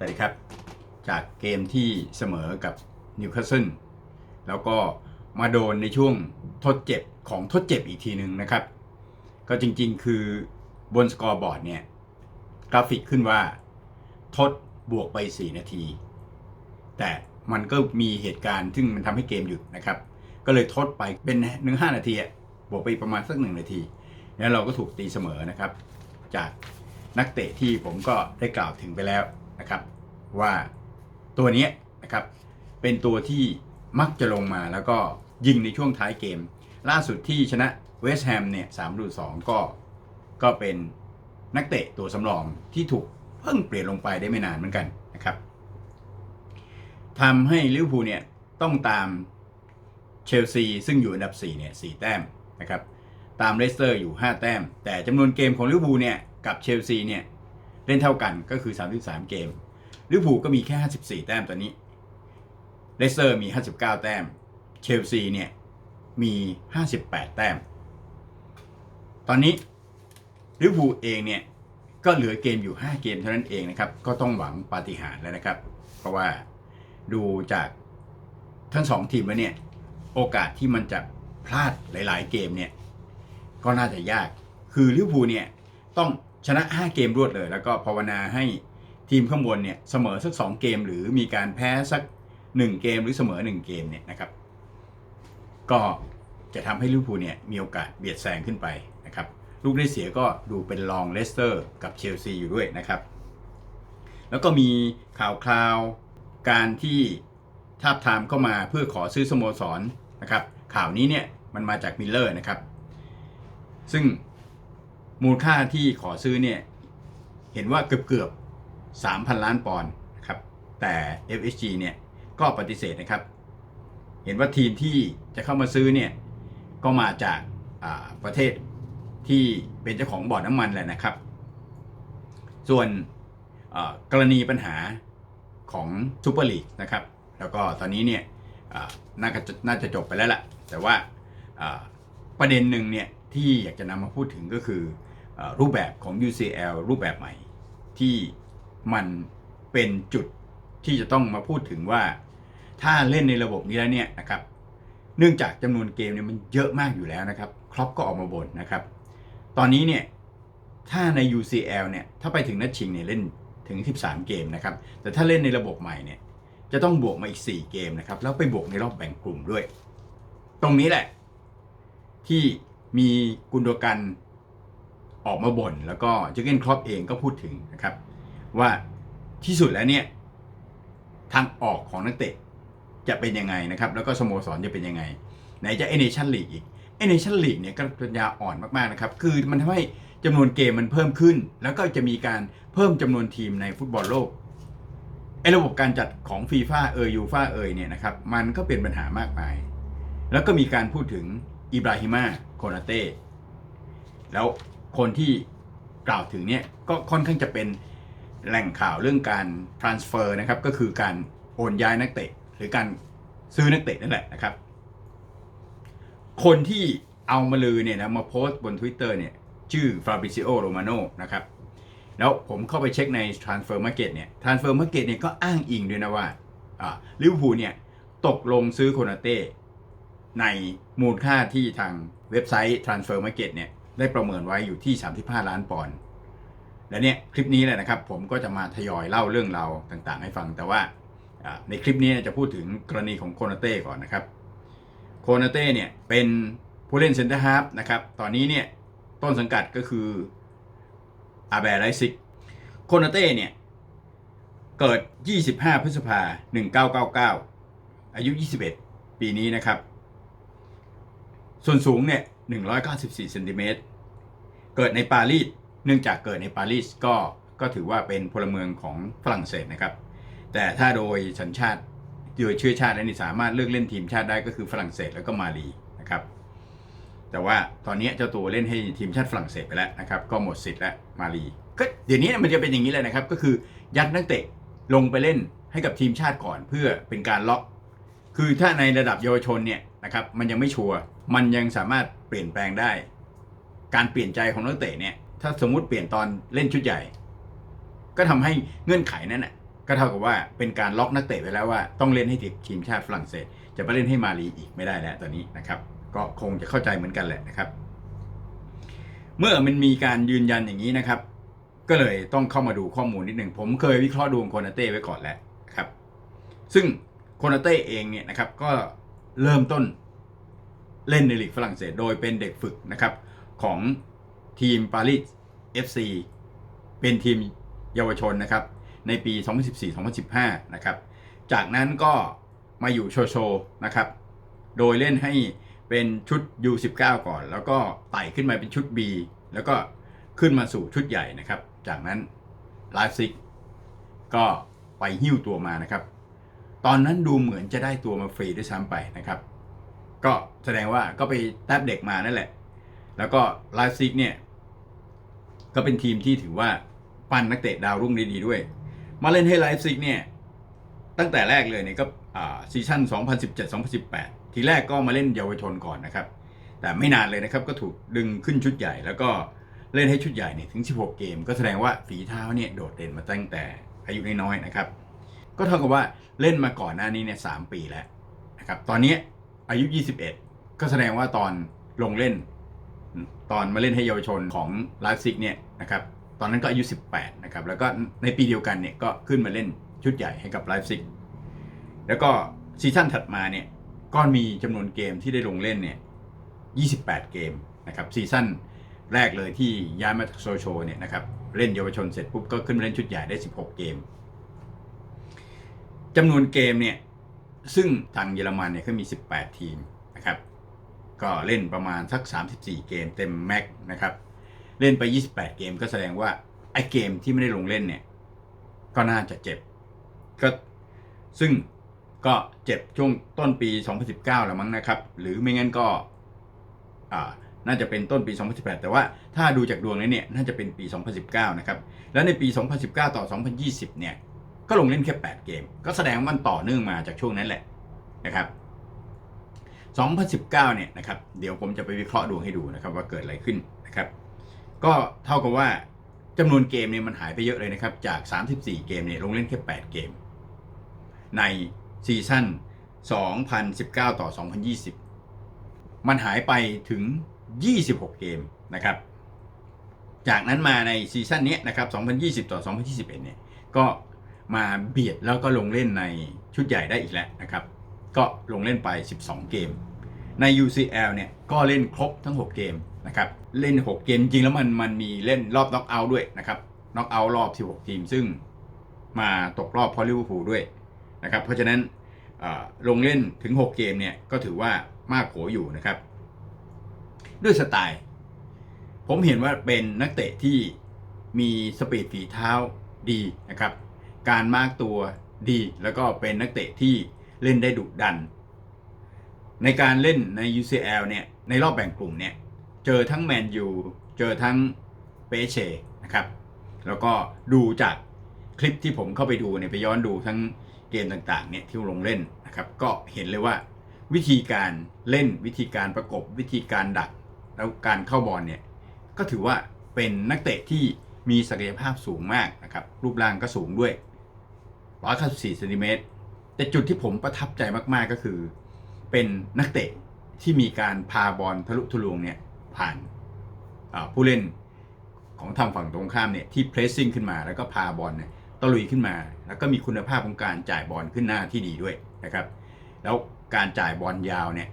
สวัสดีครับ จากเกมที่เสมอกับนิวคาสเซิลแล้วก็มาโดนในช่วงทดเจ็บของทดเจ็บอีกทีหนึ่งนะครับ ก็จริงๆคือบนสกอร์บอร์ดเนี่ย กราฟิกขึ้นว่าทดบวกไป 4 นาที แต่มันก็มีเหตุการณ์ซึ่งมันทำให้เกมหยุดนะครับ ก็เลยทดไปเป็นหนึ่งห้านาทีบวกไปประมาณสักหนึ่งนาที แล้วเราก็ถูกตีเสมอนะครับ จากนักเตะที่ผมก็ได้กล่าวถึงไปแล้ว นะครับ ว่าตัวนี้นะครับเป็นตัวที่มักจะลงมาแล้วก็ยิงในช่วงท้ายเกม ล่าสุดที่ชนะเวสต์แฮมเนี่ยสามดูสองก็ก็เป็นนักเตะตัวสำรองที่ถูกเพิ่งเปลี่ยนลงไปได้ไม่นานเหมือนกันนะครับทำให้ลิเวอร์พูลเนี่ยต้องตามเชลซีซึ่งอยู่อันดับ4เนี่ย4แต้มนะครับตามเลสเตอร์อยู่ 5 แต้ม แต่จำนวนเกมของลิเวอร์พูลเนี่ยกับเชลซีเนี่ย เล่นเท่ากันก็คือ 33 เกมลิเวอร์พูลก็มีแค่ 54 แต้มตอนนี้เลสเตอร์มี 59 แต้ม เชลซีเนี่ยมี 58 แต้ม ตอนนี้ลิเวอร์พูลเองเนี่ยก็เหลือเกมอยู่ 5 เกมเท่านั้นเองนะครับ ก็ต้องหวังปาฏิหาริย์แล้วนะครับ เพราะว่าดูจากทั้งสองทีมแล้วเนี่ยโอกาสที่มันจะพลาดหลาย ๆ เกมเนี่ยก็น่าจะยาก คือลิเวอร์พูลเนี่ยต้อง ชนะ 5 เกมรวดเลย แล้วก็ภาวนาให้ทีมข้างบนเนี่ยเสมอสัก 2 เกม หรือมีการแพ้สัก 1 เกมหรือเสมอ 1 เกมเนี่ยนะครับก็จะทำให้ลิเวอร์พูลเนี่ยมีโอกาสเบียดแซงขึ้นไปนะครับลูกได้เสียก็ดูเป็นรองเลสเตอร์กับเชลซีอยู่ด้วยนะครับแล้วก็มีข่าวคราวการที่ทาบทามเข้ามาเพื่อขอซื้อสโมสรนะครับข่าวนี้เนี่ยมันมาจากมิลเลอร์นะครับซึ่ง มูลค่าที่ขอซื้อเนี่ย เห็นว่าเกือบเกือบ3,000 ล้านปอนด์ครับแต่ FSG เนี่ยก็ปฏิเสธนะครับ เห็นว่าทีมที่จะเข้ามาซื้อเนี่ยก็มาจากาประเทศที่เป็นเจ้าของบ่อน้ำมันแหละนะครับ ส่วนกรณีปัญหาของซูเปอร์ลีกนะครับ แล้วก็ตอนนี้เนี่ยน่าจะน่าจะจบไปแล้วล่ะ แต่ว่าประเด็นหนึ่งเนี่ยที่อยากจะนำมาพูดถึงก็คือ รูปแบบของ UCL รูปแบบใหม่ ที่มันเป็นจุดที่จะต้องมาพูดถึงว่า ถ้าเล่นในระบบนี้แล้วเนี่ยนะครับเนื่องจากจำนวนเกมเนี่ยมันเยอะมากอยู่แล้วนะครับครอปก็ออกมาบ่นนะครับ ตอนนี้เนี่ยถ้าใน UCL เนี่ยถ้าไปถึงนัดชิงเนี่ยเล่นถึง 13 เกมนะครับ แต่ถ้าเล่นในระบบใหม่เนี่ยจะต้องบวกมาอีก 4 เกมนะครับ แล้วไปบวกในรอบแบ่งกลุ่มด้วย ตรงนี้แหละ ที่มีกุนโดกัน ออกมาบ่นแล้วก็เจอเกนครอปเองก็พูดถึงนะครับ ว่าที่สุดแล้วเนี่ยทางออกของนักเตะจะเป็นยังไงนะครับ แล้วก็สโมสรจะเป็นยังไง ไหนจะเอเนชั่นลีกอีกเอเนชั่นลีกเนี่ยก็ปัญญาอ่อนมากๆนะครับ คือมันทำให้จำนวนเกมมันเพิ่มขึ้น แล้วก็จะมีการเพิ่มจำนวนทีมในฟุตบอลโลกไอ้ระบบการจัดของฟีฟ่าเอยยูฟ่าเอยเนี่ยนะครับมันก็เป็นปัญหามากมาย แล้วก็มีการพูดถึงอิบราฮิมาโคนาเต้แล้ว คนที่กล่าวถึงเนี่ยก็ค่อนข้างจะเป็นแหล่งข่าวเรื่องการ transfer นะครับก็คือการโอนย้ายนักเตะ หรือการซื้อนักเตะนั่นแหละนะครับ คนที่เอามาลือเนี่ยนะมาโพสต์บน Twitter เนี่ยชื่อ Fabrizio Romano นะครับแล้วผมเข้าไปเช็คใน Transfer Market เนี่ย Transfer Market เนี่ยก็อ้างอิงด้วยนะว่าลิเวอร์พูลเนี่ยตกลงซื้อโคนาเต้ในมูลค่าที่ทางเว็บไซต์ Transfer Market เนี่ย ได้ประเมินไว้อยู่ที่ 35 ล้านปอนด์และเนี่ยคลิปนี้แหละนะครับ ผมก็จะมาทยอยเล่าเรื่องราวต่างๆ ให้ฟัง แต่ว่าในคลิปนี้จะพูดถึงกรณีของโคนาเต้ก่อนนะครับ โคนาเต้เนี่ยเป็นผู้เล่นเซนเตอร์ฮาร์ฟนะครับ ตอนนี้เนี่ยต้นสังกัดก็คืออาแบร์ไรซิก โคนาเต้เนี่ยเกิด 25 พฤษภา 1999 อายุ 21 ปีนี้นะครับ ส่วนสูงเนี่ย 194 เซนติเมตร เกิดในปารีสเนื่องจากเกิดในปารีสก็ก็ถือว่าเป็นพลเมืองของฝรั่งเศสนะครับ แต่ถ้าโดยสัญชาติโดยเชื้อชาติแล้วนี่สามารถเลือกเล่นทีมชาติได้ก็คือฝรั่งเศสแล้วก็มาลีนะครับ แต่ว่าตอนนี้เจ้าตัวเล่นให้ทีมชาติฝรั่งเศสไปแล้วนะครับ ก็หมดสิทธิ์แล้วมาลีก็เดี๋ยวนี้มันจะเป็นอย่างนี้เลยนะครับ ก็คือยัดนักเตะลงไปเล่นให้กับทีมชาติก่อนเพื่อเป็นการล็อก คือถ้าในระดับเยาวชนเนี่ยนะครับมันยังไม่ชัวร์มันยังสามารถเปลี่ยนแปลงได้ การเปลี่ยนใจของนักเตะเนี่ย ถ้าสมมุติเปลี่ยนตอนเล่นชุดใหญ่ ก็ทำให้เงื่อนไขนั้นน่ะก็เท่ากับว่าเป็นการล็อกนักเตะไว้แล้วว่าต้องเล่นให้ติดทีมชาติฝรั่งเศส จะไปเล่นให้มาลีอีกไม่ได้แล้วตอนนี้นะครับ ก็คงจะเข้าใจเหมือนกันแหละนะครับ เมื่อมันมีการยืนยันอย่างนี้นะครับ ก็เลยต้องเข้ามาดูข้อมูลนิดหนึ่งผมเคยวิเคราะห์ดวงโคนาเต้ไว้ก่อนแล้วครับ ซึ่งโคนาเต้เองเนี่ยนะครับก็เริ่มต้นเล่นในลีกฝรั่งเศส โดยเป็นเด็กฝึกนะครับ ของทีมปารีส FC เป็นทีมเยาวชนนะครับ ในปี 2014-2015 นะครับ จากนั้นก็มาอยู่โชโชนะครับ โดยเล่นให้เป็นชุด U19 ก่อน แล้วก็ไต่ขึ้นมาเป็นชุด B แล้วก็ขึ้นมาสู่ชุดใหญ่นะครับ จากนั้นไลฟ์ซิกก็ไปหิ้วตัวมานะครับ ตอนนั้นดูเหมือนจะได้ตัวมาฟรีด้วยซ้ำไปนะครับ ก็แสดงว่าก็ไปแทบเด็กมานั่นแหละ แล้วก็ไลฟ์ซิกเนี่ย ก็เป็นทีมที่ถือว่าปั้นนักเตะดาวรุ่งได้ดีด้วย มาเล่นให้ไลฟ์ซิกเนี่ยตั้งแต่แรกเลยเนี่ยก็ซีซั่น 2017-2018 ทีแรกก็มาเล่นเยาวชนก่อนนะครับ แต่ไม่นานเลยนะครับก็ถูกดึงขึ้นชุดใหญ่ แล้วก็เล่นให้ชุดใหญ่เนี่ยถึง 16 เกม ก็แสดงว่าฝีเท้าเนี่ยโดดเด่นมาตั้งแต่อายุน้อยๆนะครับ ก็เท่ากับว่าเล่นมาก่อนหน้านี้เนี่ยสปีแล้วนะครับ ตอนนี้อายุ 21 ก็แสดงว่าตอนลงเล่น ตอนมาเล่นให้เยาวชนของไลฟ์ซิกเนี่ยนะครับตอนนั้นก็อายุ 18นะครับแล้วก็ในปีเดียวกันเนี่ยก็ขึ้นมาเล่นชุดใหญ่ให้กับไลฟ์ซิกแล้วก็ซีซั่นถัดมาเนี่ยก็มีจำนวนเกมที่ได้ลงเล่นเนี่ย28 เกมนะครับซีซั่นแรกเลยที่ย้ายมาโซโชเนี่ยนะครับเล่นเยาวชนเสร็จปุ๊บก็ขึ้นมาเล่นชุดใหญ่ได้ 16 เกมจำนวนเกมเนี่ยซึ่งทางเยอรมันเนี่ยเขามี 18 ทีม ก็เล่นประมาณสัก 34 เกมเต็มแม็กนะครับ เล่นไป 28 เกมก็แสดงว่าไอ้เกมที่ไม่ได้ลงเล่นเนี่ย ก็น่าจะเจ็บ ก็ซึ่งก็เจ็บช่วงต้นปี 2019 แล้วมั้งนะครับ หรือไม่งั้นก็น่าจะเป็นต้นปี 2018 แต่ว่าถ้าดูจากดวงแล้เนี่ย น่าจะเป็นปี 2019 นะครับ แล้วในปี 2019 ต่อ 2020 เนี่ย ก็ลงเล่นแค่ 8 เกม ก็แสดงว่ามันต่อเนื่องมาจากช่วงนั้นแหละนะครับ 2019 เนี่ยนะครับเดี๋ยวผมจะไปวิเคราะห์ดวงให้ดูนะครับว่าเกิดอะไรขึ้นนะครับ ก็เท่ากับว่าจำนวนเกมเนี่ยมันหายไปเยอะเลยนะครับ จาก 34 เกมเนี่ยลงเล่นแค่ 8 เกม ในซีซั่น 2019 ต่อ 2020 มันหายไปถึง 26 เกมนะครับ จากนั้นมาในซีซั่นนี้นะครับ 2020 ต่อ 2021 เนี่ยก็มาเบียดแล้วก็ลงเล่นในชุดใหญ่ได้อีกแล้วนะครับ ก็ลงเล่นไป 12 เกม ใน UCL เนี่ยก็เล่นครบทั้ง 6 เกมนะครับเล่น 6 เกมจริงแล้วมันมันมีเล่นรอบน็อกเอาท์ด้วยนะครับน็อกเอาท์รอบ 16 ทีม ซึ่งมาตกรอบเพราะลิเวอร์พูลด้วยนะครับเพราะฉะนั้นลงเล่นถึง 6 เกมเนี่ยก็ถือว่ามากโขอยู่นะครับ ด้วยสไตล์ ผมเห็นว่าเป็นนักเตะที่มีสปีดฝีเท้าดีนะครับ การมากตัวดีแล้วก็เป็นนักเตะที่ เล่นได้ดุดัน ในการเล่นใน UCL เนี่ยในรอบแบ่งกลุ่มเนี่ยเจอทั้งแมนยูเจอทั้งเปเชนะครับ แล้วก็ดูจากคลิปที่ผมเข้าไปดูเนี่ยไปย้อนดูทั้งเกมต่างๆเนี่ยที่ลงเล่นนะครับ ก็เห็นเลยว่าวิธีการเล่นวิธีการประกบวิธีการดัก แล้วการเข้าบอลเนี่ยก็ถือว่าเป็นนักเตะที่มีศักยภาพสูงมากนะครับ รูปร่างก็สูงด้วย 194เซนติเมตร แต่จุดที่ผมประทับใจมาก ๆ ก็คือ เป็นนักเตะที่มีการพาบอลทะลุทะลวงเนี่ยผ่านผู้เล่นของทางฝั่งตรงข้ามเนี่ยที่เพรสซิ่งขึ้นมาแล้วก็พาบอลเนี่ยตะลุยขึ้นมา แล้วก็มีคุณภาพของการจ่ายบอลขึ้นหน้าที่ดีด้วยนะครับ แล้วการจ่ายบอลยาวเนี่ย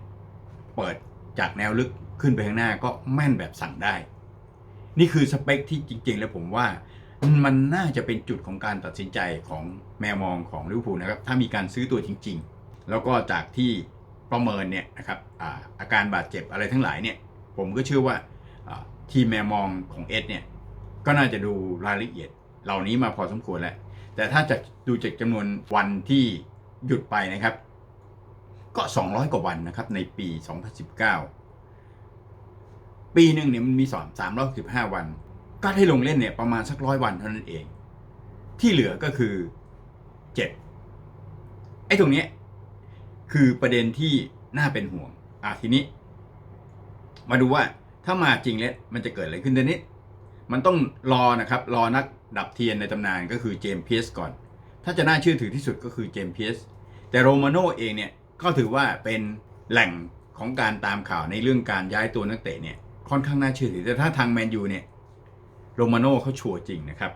เปิดจากแนวลึกขึ้นไปข้างหน้าก็แม่นแบบสั่งได้ นี่คือสเปคที่จริง ๆ แล้วผมว่า มันน่าจะเป็นจุดของการตัดสินใจของแมวมองของลิเวอร์พูลนะครับ ถ้ามีการซื้อตัวจริง ๆ แล้วก็จากที่ประเมินเนี่ยนะครับอาอาการบาดเจ็บอะไรทั้งหลายเนี่ยผมก็เชื่อว่าทีมแมวมองของเอสเนี่ยก็น่าจะดูรายละเอียด เหล่านี้มาพอสมควรแล้ว แต่ถ้าจะดูจากจำนวนวันที่หยุดไปนะครับ ก็ 200 กว่าวันนะครับในปี 2019 ปีหนึ่งเนี่ยมันมีสอน315 วัน ก็ให้ลงเล่นเนี่ยประมาณสักร้อยวันเท่านั้นเอง ที่เหลือก็คือเจ็บไอ้ตรงเนี้ยคือประเด็นที่น่าเป็นห่วง อะทีนี้ มาดูว่าถ้ามาจริงแล้วมันจะเกิดอะไรขึ้นเดี๋ยวนี้ มันต้องรอนะครับ รอนักดับเทียนในตำนานก็คือเจมส์เพียสก่อน ถ้าจะน่าเชื่อถือที่สุดก็คือเจมส์เพียสแต่โรมาโน่เองเนี่ยก็ถือว่าเป็นแหล่งของการตามข่าวในเรื่องการย้ายตัวนักเตะเนี่ยค่อนข้างน่าเชื่อถือแต่ถ้าทางแมนยูเนี่ย โรมาโน่เขาชัวร์จริงนะครับ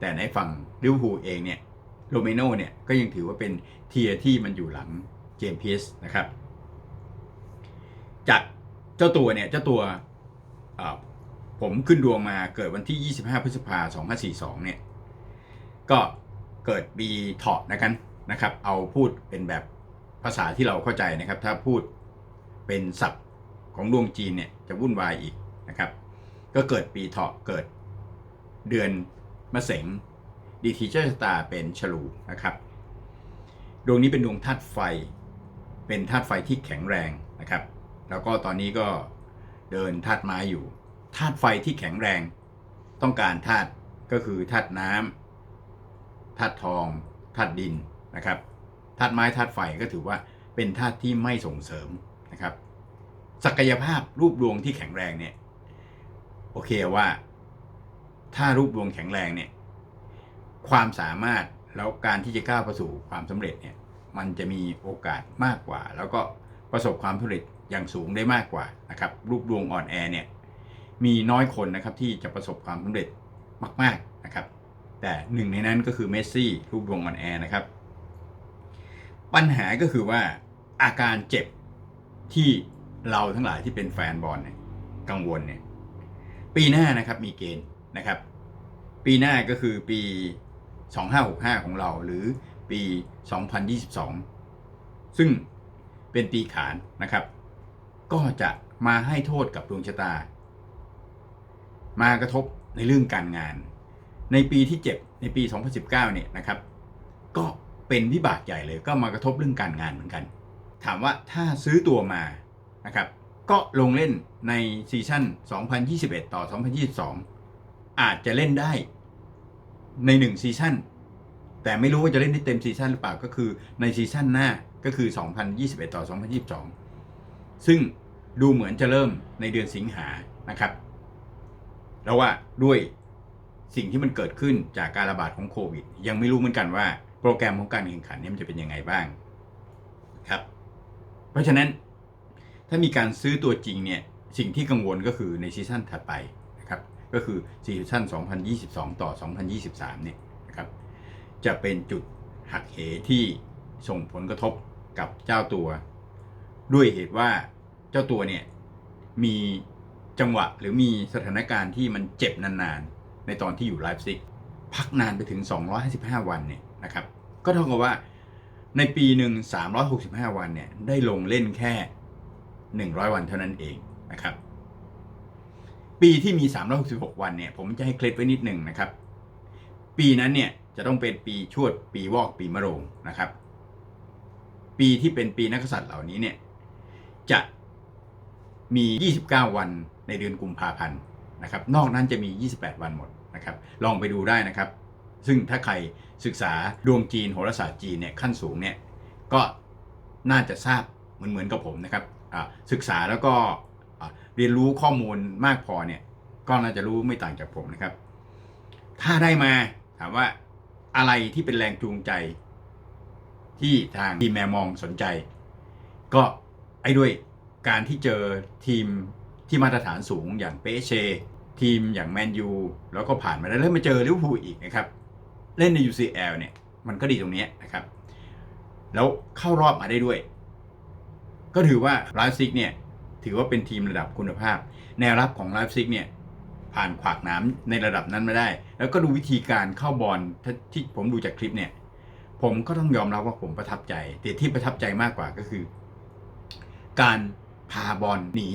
แต่ในฝั่งลิเวอร์พูลเองเนี่ยโรเมโน่เนี่ยก็ยังถือว่าเป็นเทียที่มันอยู่หลังเจมส์เพีสนะครับ จากเจ้าตัวเนี่ยเจ้าตัวผมขึ้นดวงมาเกิดวันที่ 25 พฤษภาคม2542 เนี่ย ก็เกิดปีเถาะนะครับนะครับ เอาพูดเป็นแบบภาษาที่เราเข้าใจนะครับ ถ้าพูดเป็นศัพท์ของดวงจีนเนี่ยจะวุ่นวายอีกนะครับ ก็เกิดปีเถาะเกิด เดือนมะเสงดีทีเจอร์สตาเป็นฉลูนะครับดวงนี้เป็นดวงธาตุไฟ เป็นธาตุไฟที่แข็งแรงนะครับ แล้วก็ตอนนี้ก็เดินธาตุไม้อยู่ธาตุไฟที่แข็งแรง ต้องการธาตุก็คือธาตุน้ำธาตุทองธาตุดินนะครับธาตุไม้ธาตุไฟก็ถือว่าเป็นธาตุที่ไม่ส่งเสริมนะครับ ศักยภาพรูปดวงที่แข็งแรงเนี่ยโอเคว่า ถ้ารูปดวงแข็งแรงเนี่ย ความสามารถแล้วการที่จะก้าวไปสู่ความสำเร็จเนี่ย มันจะมีโอกาสมากกว่า แล้วก็ประสบความสำเร็จอย่างสูงได้มากกว่านะครับ รูปดวงอ่อนแอเนี่ย มีน้อยคนนะครับที่จะประสบความสำเร็จมาก ๆนะครับ แต่หนึ่งในนั้นก็คือเมสซี่รูปดวงอ่อนแอนะครับ ปัญหาก็คือว่าอาการเจ็บที่เราทั้งหลายที่เป็นแฟนบอลเนี่ยกังวลเนี่ย ปีหน้านะครับมีเกณฑ์ นะครับ ปีหน้าก็คือปี 2565 ของเราหรือปี 2022 ซึ่งเป็นปีขานนะครับ ก็จะมาให้โทษกับดวงชะตา มากระทบในเรื่องการงาน ในปีที่เจ็บในปี 2019 เนี่ยนะครับ ก็เป็นวิบากใหญ่เลย ก็มากระทบเรื่องการงานเหมือนกัน ถามว่าถ้าซื้อตัวมานะครับ ก็ลงเล่นในซีซั่น 2021 ต่อ 2022 อาจจะเล่นได้ในหนึ่งซีซั่นแต่ไม่รู้ว่าจะเล่นได้เต็มซีซั่นหรือเปล่าก็คือในซีซั่นหน้าก็คือ 2021 ต่อ 2022 ซึ่งดูเหมือนจะเริ่มในเดือนสิงหานะครับแล้วว่าด้วยสิ่งที่มันเกิดขึ้นจากการระบาดของโควิด ยังไม่รู้เหมือนกันว่าโปรแกรมของการแข่งขันนี้มันจะเป็นยังไงบ้างครับ เพราะฉะนั้นถ้ามีการซื้อตัวจริงเนี่ยสิ่งที่กังวลก็คือในซีซั่นถัดไป ก็คือซีซั่น2022 ต่อ 2023 เนี่ยนะครับ จะเป็นจุดหักเหที่ส่งผลกระทบกับเจ้าตัว ด้วยเหตุว่าเจ้าตัวเนี่ยมีจังหวะหรือมีสถานการณ์ที่มันเจ็บนานๆ ในตอนที่อยู่ไลฟ์ซิกพักนานไปถึง 255 วันเนี่ยนะครับ ก็เท่ากับว่าในปีหนึ่ง365 วันเนี่ยได้ลงเล่นแค่ 100 วันเท่านั้นเองนะครับ ปีที่มี 366 วันเนี่ย ผมจะให้เคล็ดไว้นิดหนึ่งนะครับ ปีนั้นเนี่ยจะต้องเป็นปีชวด ปีวอก ปีมะโรงนะครับ ปีที่เป็นปีนักษัตริย์เหล่านี้เนี่ยจะมี 29 วันในเดือนกุมภาพันธ์นะครับ นอกนั้นจะมี 28 วันหมดนะครับ ลองไปดูได้นะครับ ซึ่งถ้าใครศึกษาดวงจีนโหราศาสตร์จีนเนี่ยขั้นสูงเนี่ยก็น่าจะทราบเหมือนเหมือนกับผมนะครับอ่าศึกษาแล้วก็ เรียนรู้ข้อมูลมากพอเนี่ย ก็น่าจะรู้ไม่ต่างจากผมนะครับ ถ้าได้มาถามว่าอะไรที่เป็นแรงจูงใจ ที่ทางทีมแมมองสนใจ ก็ไอ้ด้วยการที่เจอทีมที่มาตรฐานสูงอย่างเปเช ทีมอย่างแมนยูแล้วก็ผ่านมาแล้วแล้วมาเจอลิเวอร์พูลอีกนะครับ เล่นใน UCL เนี่ยมันก็ดีตรงนี้นะครับ แล้วเข้ารอบมาได้ด้วย ก็ถือว่าลฟ์ซิกเนี่ย ถือว่าเป็นทีมระดับคุณภาพ แนวรับของไลฟ์ซิกเนี่ยผ่านขวากน้ำในระดับนั้นมาได้ แล้วก็ดูวิธีการเข้าบอลที่ผมดูจากคลิปเนี่ย ผมก็ต้องยอมรับว่าผมประทับใจ แต่ที่ประทับใจมากกว่าก็คือ การพาบอลหนี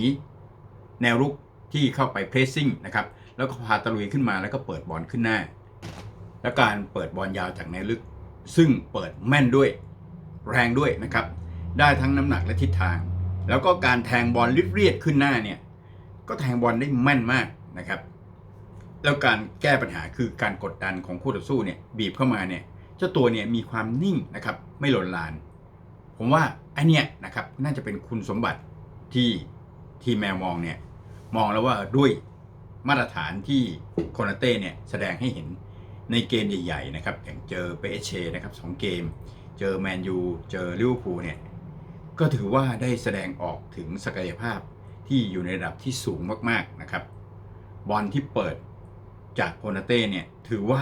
แนวรุกที่เข้าไปเพรสซิ่งนะครับ แล้วก็พาตะลุยขึ้นมาแล้วก็เปิดบอลขึ้นหน้า และการเปิดบอลยาวจากแนวลึก ซึ่งเปิดแม่นด้วย แรงด้วยนะครับ ได้ทั้งน้ำหนักและทิศทาง แล้วก็การแทงบอลเรียดๆขึ้นหน้าเนี่ย ก็แทงบอลได้แม่นมากนะครับ แล้วการแก้ปัญหาคือการกดดันของคู่ต่อสู้เนี่ยบีบเข้ามาเนี่ยเจ้าตัวเนี่ยมีความนิ่งนะครับ ไม่หล่นลาน ผมว่าไอเนี้ยนะครับน่าจะเป็นคุณสมบัติที่ทีมแมวมองเนี่ยมองแล้วว่าด้วยมาตรฐานที่โคนาเต้เนี่ยแสดงให้เห็นในเกมใหญ่ๆนะครับอย่างเจอเปเชนะครับสองเกม เจอแมนยูเจอลิเวอร์พูลเนี่ย ก็ถือว่าได้แสดงออกถึงศักยภาพที่อยู่ในระดับที่สูงมากๆนะครับ บอลที่เปิดจากโคนาเต้เนี่ยถือว่า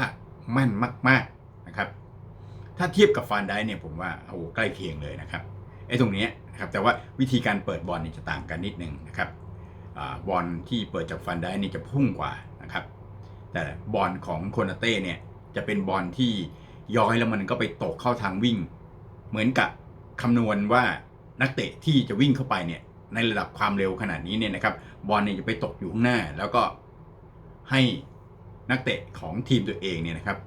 แม่นมากๆนะครับ ถ้าเทียบกับฟานไดเนี่ยผมว่าโอ้ใกล้เคียงเลยนะครับไอ้ตรงนี้นะครับแต่ว่าวิธีการเปิดบอลนี่จะต่างกันนิดนึงนะครับอบอลที่เปิดจากฟานไดนี่จะพุ่งกว่านะครับ แต่บอลของโคนาเต้เนี่ยจะเป็นบอลที่ย้อยแล้วมันก็ไปตกเข้าทางวิ่ง เหมือนกับคำนวณว่า นักเตะที่จะวิ่งเข้าไปเนี่ยในระดับความเร็วขนาดนี้เนี่ยนะครับบอลเนี่ยจะไปตกอยู่ข้างหน้า แล้วก็ให้นักเตะของทีมตัวเองเนี่ยนะครับ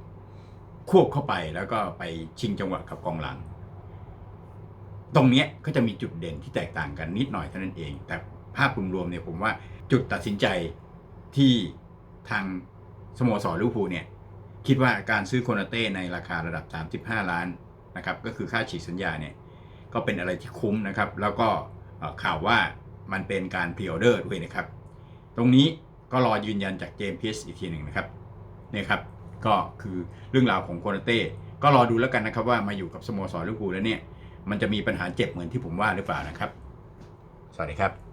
ควบเข้าไปแล้วก็ไปชิงจังหวะกับกองหลัง ตรงเนี้ยก็จะมีจุดเด่นที่แตกต่างกันนิดหน่อยเท่านั้นเอง แต่ภาพรวมๆเนี่ยผมว่าจุดตัดสินใจที่ทางสโมสรลิเวอร์พูลเนี่ยคิดว่าการซื้อโคนาเต้ในราคาระดับ 35 ล้านนะครับก็คือค่าฉีกสัญญาเนี่ย ก็เป็นอะไรที่คุ้มนะครับ แล้วก็ข่าวว่ามันเป็นการพรีออเดอร์ด้วยนะครับ ตรงนี้ก็รอยืนยันจากเจมส์พีสอีกทีหนึ่งนะครับเนี่ยครับก็คือเรื่องราวของโคนาเต้ก็รอดูแล้วกันนะครับว่ามาอยู่กับสโมสรลิเวอร์พูลแล้วเนี่ยมันจะมีปัญหาเจ็บเหมือนที่ผมว่าหรือเปล่านะครับ สวัสดีครับ